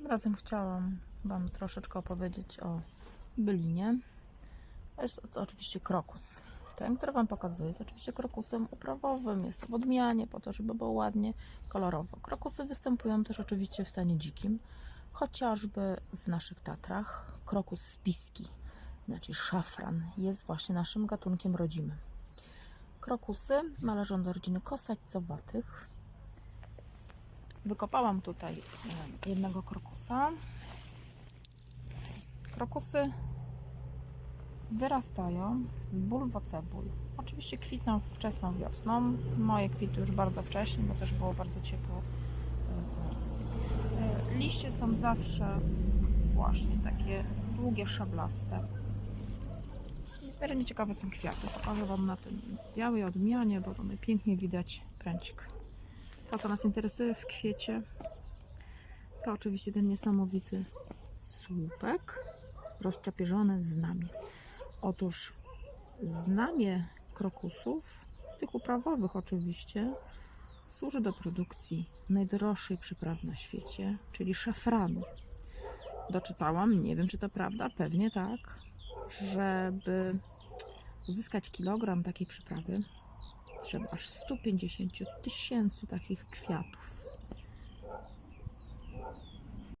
Tym razem chciałam Wam troszeczkę opowiedzieć o bylinie. To jest to oczywiście krokus. Ten, który Wam pokazuję, jest oczywiście krokusem uprawowym. Jest to w odmianie, po to, żeby było ładnie kolorowo. Krokusy występują też oczywiście w stanie dzikim, chociażby w naszych Tatrach. Krokus spiski, znaczy szafran, jest właśnie naszym gatunkiem rodzimym. Krokusy należą do rodziny kosacowatych. Wykopałam tutaj jednego krokusa. Krokusy wyrastają z bulwocebul. Oczywiście kwitną wczesną wiosną. Moje kwitły już bardzo wcześnie, bo też było bardzo ciepło e, w. E, Liście są zawsze właśnie takie długie, szablaste. Niezmiernie ciekawe są kwiaty. Pokażę Wam na tym białej odmianie, bo tutaj pięknie widać pręcik. To, co nas interesuje w kwiecie, to oczywiście ten niesamowity słupek rozczapierzone znamie. Otóż znamie krokusów, tych uprawowych oczywiście, służy do produkcji najdroższej przyprawy na świecie, czyli szafranu. Doczytałam, nie wiem czy to prawda, pewnie tak, żeby uzyskać kilogram takiej przyprawy, trzeba aż 150 tysięcy takich kwiatów.